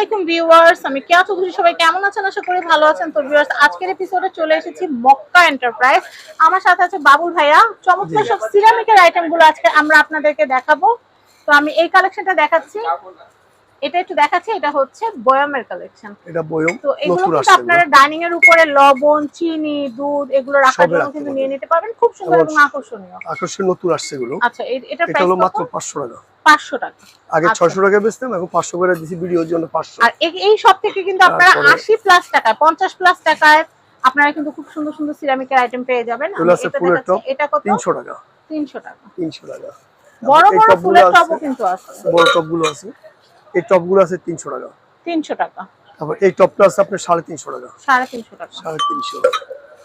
আলাইকুম ভিউয়ার্স আমি কেয়া চৌধুরী সবাই কেমন আছেন? আশা করি ভালো আছেন। তো ভিউয়ার্স আজকের এপিসোডে চলে এসেছি মক্কা এন্টারপ্রাইজ আমার সাথে আছে বাবুল ভাইয়া চমৎকার সব সিরামিকের আইটেমগুলো আজকে আমরা আপনাদেরকে দেখাবো। তো আমি এই কালেকশনটা দেখাচ্ছি। এটা একটু দেখাচ্ছি এটা হচ্ছে বয়ামের কালেকশন এটা বয়ম তো এগুলো কিন্তু আপনারা ডাইনিং এর উপরে লবণ চিনি দুধ এগুলো রাখার জন্য কিন্তু। নিয়ে নিতে পারবেন। খুব সুন্দর এবং এবং আকর্ষণীয়। নতুন আসছে এগুলো। আচ্ছা এটা প্রাইস হলো মাত্র পাঁচশো টাকা। পাঁচশো টাকা। আগে আচ্ছা। ছয়শো টাকা বেচতাম এখন পাঁচশো করে দিছি ভিডিওর জন্য পাঁচশো। আর এই- সব থেকে কিন্তু আপনারা আশি প্লাস টাকায় পঞ্চাশ প্লাস টাকায় আপনারা কিন্তু খুব সুন্দর সুন্দর সিরামিকের আইটেম পেয়ে যাবেন। এটা কত? তিনশো টাকা। তিনশো টাকা। তিনশো টাকা। বড় বড় ফুলের টপও কিন্তু আছে। বড় টপগুলো আছে। এই টপগুলো আছে তিনশো টাকা। তিনশো টাকা। তারপর এই টপটা আছে আপনার সাড়ে তিনশো টাকা। সাড়ে তিনশো টাকা। সাড়ে তিনশো।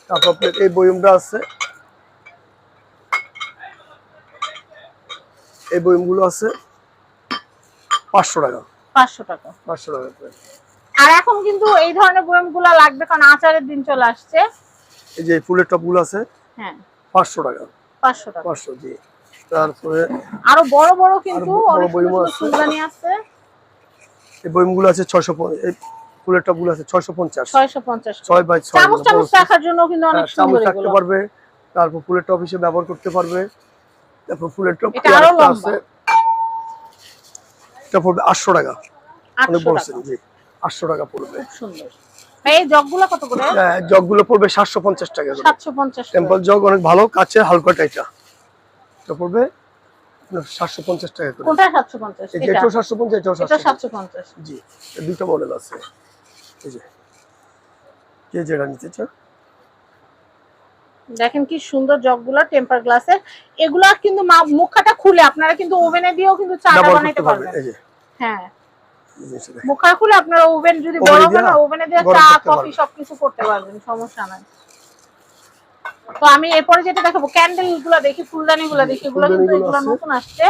তারপর আপনার এই বয়মটা আছে এই বয়মগুলো আছে পাঁচশো টাকা। পাঁচশো টাকা। পাঁচশো টাকা। আর এখন কিন্তু এই ধরনের বয়ামগুলো লাগবে কারণ আচারের দিন চলে আসছে। এই যে ফুলের টপগুলো আছে হ্যাঁ। পাঁচশো টাকা। পাঁচশো টাকা। পাঁচশো জি। তারপরে আরও বড় বড় কিন্তু অনেক। ফুলদানি আছে। এই বইমগুলো আছে এই ফুলের টপগুলো আছে ছয়শো পঞ্চাশ। ছয়শো পঞ্চাশ। ছয় বাই ছয় চামচ টামচ রাখার জন্য কিন্তু অনেক হ্যাঁ, চামচ সুন্দর রাখতে পারবে। তারপর ফুলের টপ হিসেবে ব্যবহার করতে পারবে। তারপর ফুলের টপ এটা পড়বে আটশো টাকা। অনেক বলছেন জি আটশো টাকা পড়বে। সুন্দর। জগগুলো হ্যাঁ, জগগুলো পড়বে সাতশো পঞ্চাশ টাকা করে। সাতশো পঞ্চাশ টেম্পল জগ অনেক ভালো কাছে হালকাটা এটা এটা পড়বে সাতশো পঞ্চাশ টাকা করে। এটাও সাতশো পঞ্চাশ এটাও সাতশো পঞ্চাশ। জি দুটো মডেল আছে। এই যে কে যেটা নিতে চান দেখেন কি সুন্দর জগগুলো টেম্পার গ্লাসের। এগুলা কিন্তু মুখাটা খুলে আপনারা কিন্তু ওভেনে দিয়েও কিন্তু ব্যবহার বানাইতে পারবেন হ্যাঁ। মুখা খুলে আপনারা ওভেন যদি হয় না ওভেনে দিয়ে চা কফি। সবকিছু করতে পারবেন সমস্যা নাই। তো আমি এরপরে যেটা দেখাবো ক্যান্ডেলগুলো দেখি ফুলদানি গুলো দেখি এগুলো কিন্তু এগুলো নতুন আসছে।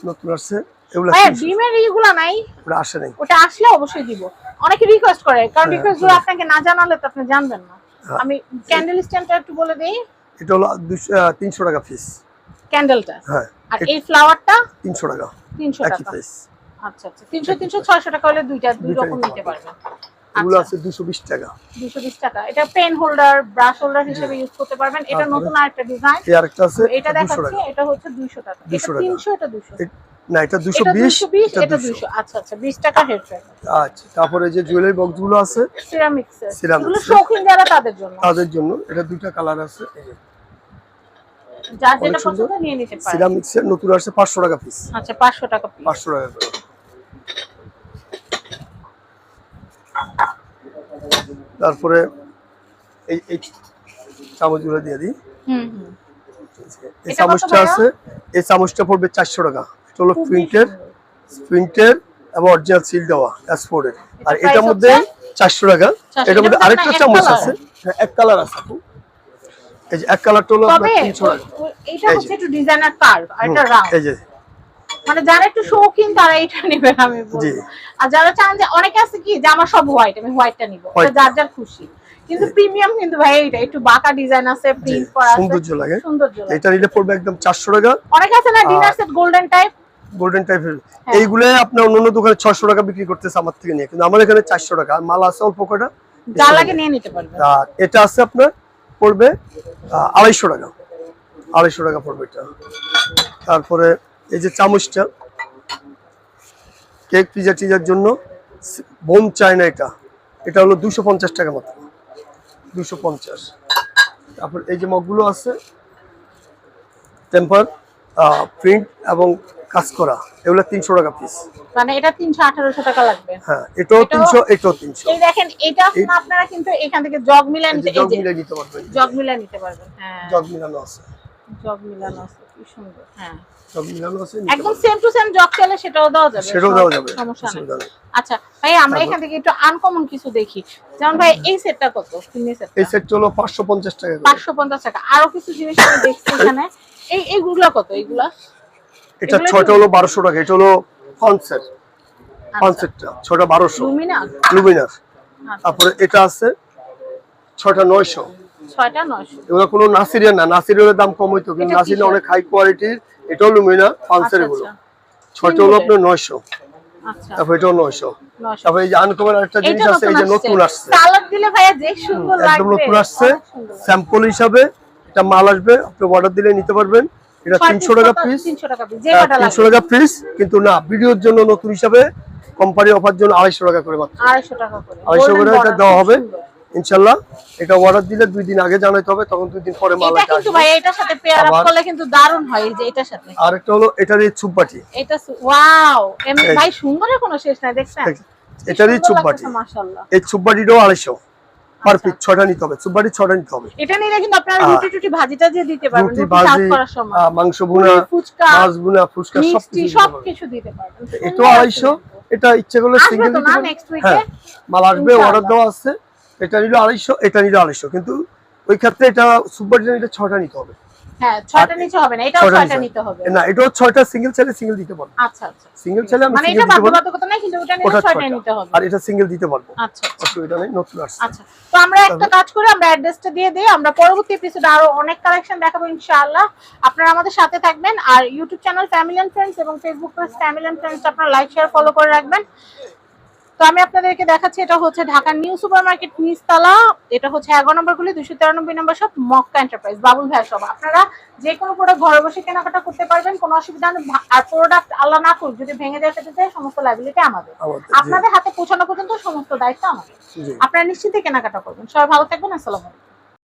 নতুন আসছে। এগুলো হ্যাঁ। ডিমের ইগুলো নাই? ওটা আসে নাই। ওটা আসলে অবশ্যই দিব। অনেকে রিকোয়েস্ট করে কারণ হ্যাঁ, রিকোয়েস্টগুলো আপনাকে না জানালে তো আপনি জানবেন না। হ্যাঁ। আমি ক্যান্ডেল স্ট্যান্ডটা একটু বলে দেই। এটা হলো দুশো আহ, তিনশো টাকা পিস ক্যান্ডেলটা হ্যাঁ আর এই ফ্লাওয়ারটা তিনশো টাকা। তিনশো একই টাকা। প্রাইস আচ্ছা আচ্ছা। তিনশো তিনশো ছয়শো টাকা হলে দুইটা দুই রকম নিতে পারবেন। এগুলো আচ্ছা। আছে দুশো বিশ টাকা। দুশো বিশ টাকা। এটা পেন হোল্ডার ব্রাশ হোল্ডার হিসেবে ইউজ করতে পারবেন। এটা নতুন আরেকটা ডিজাইন এই আরেকটা আছে এটা দেখাচ্ছি এটা হচ্ছে দুইশো টাকা। এটা 200 টাকা। তিনশো এটা দুশো এ- না এটা দুশো এটা বিশ দুশো বিশ এটা এটা দুশো। দুশো। আচ্ছা আচ্ছা বিশ টাকা হেড আচ্ছা তারপরে যে জুয়েলারি বক্সগুলো আছে সিরামিক্স শৌখিন যারা তাদের জন্য। তাদের জন্য এটা দুইটা কালার আছে। অনেক যেটা পছন্দ নিয়ে নিতে পারে সিরামিক্স এর নতুন আসছে পাঁচশো টাকা পিস আচ্ছা পাঁচশো টাকা piece। পাঁচশো টাকা তারপরে এই এই চামচগুলো দিয়ে দিই। হুম হুম। এই চামচটা আছে এই চামচটা পড়বে চারশো টাকা। এটা হলো সুন্দর। প্রিন্টের এবং অরিজিনাল সিল দেওয়া এক্সপোর্টের আর এটার মধ্যে চারশো টাকা। এটার মধ্যে আরেকটা চামচ আছে। হ্যাঁ, এক কালার আছে এই যে এক কালারটা হলো আপনার তিনশো টাকা। ওই- ওই- এইটা এই যে। হচ্ছে একটু ডিজাইনার কার্ভ আর এটা রাউন্ড এই যে। মানে যারা একটু শৌখিন তারা এটা নেবেন আমি বলব। আর যারা চান যে অনেকে আছে কি যে আমার সব হোয়াইট আমি হোয়াইটটা নিব। যার যার খুশি। কিন্তু প্রিমিয়াম কিন্তু ভাই এটা একটু বাঁকা ডিজাইন আছে প্রিন্ট করা আছে। সৌন্দর্য লাগে। সৌন্দর্য এটা নিলে পড়বে একদম চারশো টাকা। অনেকে আছে না dinner set golden type golden টাইপের হ্যাঁ। এইগুলো আপনার অন্য অন্য দোকানে ছশো টাকা বিক্রি করতেছে আমার থেকে নিয়ে। কিন্তু আমার এখানে চারশো টাকা। আর মাল আছে অল্প কটা। এটা আছে আপনার পড়বে আড়াইশো টাকা। আড়াইশো টাকা পড়বে এটা। তারপরে এই যে চামচটা কেক পিজা টিজার জন্য বোম চায় না এটা। এটা হলো দুশো পঞ্চাশ টাকা মাত্র। দুশো পঞ্চাশ। তারপর এই যে মগগুলো আছে টেম্পার। প্রিন্ট এবং কাজ করা এগুলো তিনশো টাকা পিস মানে এটা তিনশো আঠারোশো টাকা লাগবে। হ্যাঁ এটাও এটাও- তিনশো এটাও তিনশো। এই দেখেন এটা আপনারা কিন্তু এখান থেকে জগ মিলাই নিতে জগ মিলে নিতে পারবেন। জগ মিলাই নিতে পারবেন হ্যাঁ। জগ মিলানো আছে। জগ মিলানো আছে কি সুন্দর হ্যাঁ। জগ মিলানো আছে একদম সেম টু সেম জগ সেটাও দেওয়া যাবে সেটাও দেওয়া যাবে সমস্যা নেই। আচ্ছা ভাই আমরা এখান থেকে একটু আনকমন কিছু দেখি। যেমন ভাই এই সেটটা কত? এই সেট হলো পাঁচশো পঞ্চাশ টাকা করে। পাঁচশো পঞ্চাশ টাকা। আরও কিছু জিনিস আমি দেখছি এখানে। এই এইগুলো কত এইগুলা? এটা ছয়টা হলো বারোশো টাকা এটা হলো কনসেট আচ্ছা। কনসেটটা ছয়টা বারোশো। লুমিনা লুমিনার আচ্ছা। তারপরে এটা আছে ছয়টা নয়শো। এগুলো কোনো নাসিরিয়ার না নাসিরিয়ার দাম কম হইতো কিন্তু নাসিরিয়া? অনেক হাই কোয়ালিটির এটাও লুমিনা আচ্ছা পাঁচের এগুলো ছয়টা হলো আপনার নয়শো। তারপর এটাও নয়শো। তারপর এই যে আনকমন একটা জিনিস আছে এই যে নতুন আসছে। একদম নতুন আসছে। স্যাম্পল হিসাবে একটা মাল আসবে আপনি অর্ডার দিলে নিতে পারবেন। এটা তিনশো টাকা পিস তিনশো টাকা পিস হ্যাঁ, কিন্তু না ভিডিওর জন্য নতুন হিসাবে কোম্পানি অফার জন্য আড়াইশো টাকা করে মাত্র। আড়াইশো করে। এটা দেওয়া হবে। ইনশাল্লাহ এটা অর্ডার দিলে দুই দিন আগে জানাইতে হবে তখন দুই দিন পরে মাল দারুণ আর একটা হলো ছটা আচ্ছা। নিতে হবে সুপারি ছটা নিতে হবে। এটা নিলে কিন্তু আপনারা রুটি টুটি ভাজিটা দিয়ে দিতে পারবেন রুটি ভাজি মাংস ভুনা মাছ ভুনা ফুচকা সব কিছু দিতে পারবেন। এটা 250 এটা ইচ্ছে করলে সিঙ্গেল দিতে পারবেন হ্যাঁ, মাল আসবে অর্ডার দেওয়া আছে। এটা নিলে 250 এটা নিলে 250 কিন্তু ওই ক্ষেত্রে এটা সুপারি নিলে ছটা নিতে হবে। হ্যাঁ ছয়টা নিচে হবে না এটাও ছয়টা নিতে হবে। না এটাও ছয়টা সিঙ্গেল চাইলে সিঙ্গেল দিতে পারব আচ্ছা আচ্ছা। সিঙ্গেল আমি মানে এটা বাধ্যবাধকতা নাই কিন্তু ওটা নিলে ছয়টা নিতে হবে। আর এটা সিঙ্গেল দিতে পারব আচ্ছা আচ্ছা। অসুবিধা নেই নতুন আসছে। আচ্ছা তো আমরা একটা কাজ করি আমরা অ্যাড্রেসটা দিয়ে দিই। আমরা পরবর্তী এপিসোডে আরও অনেক কালেকশন দেখাবো ইনশাআল্লাহ। আপনারা আমাদের সাথে থাকবেন আর YouTube channel family and friends এবং Facebook page family and friends আপনারা লাইক শেয়ার ফলো করে রাখবেন। তো আমি আপনাদেরকে দেখাচ্ছি এটা হচ্ছে ঢাকার নিউ সুপার মার্কেট নিচতলা। এটা হচ্ছে এগারো নম্বর গুলি দুশো তিরানব্বই নম্বর সব মক্কা এন্টারপ্রাইজ বাবুল ভাই সব আপনারা যে কোনো প্রোডাক্ট ঘরে বসে কেনাকাটা করতে পারবেন কোনো অসুবিধা নেই। আর প্রোডাক্ট আল্লাহ না করুক যদি ভেঙে যায় সেটাতে সমস্ত লাইবিলিটি আমাদের। আপনাদের হাতে পৌঁছানো পর্যন্ত সমস্ত দায়িত্ব আমাদের। আপনারা নিশ্চিন্তে কেনাকাটা করবেন। সবাই ভালো থাকবেন আসসালামু আলাইকুম।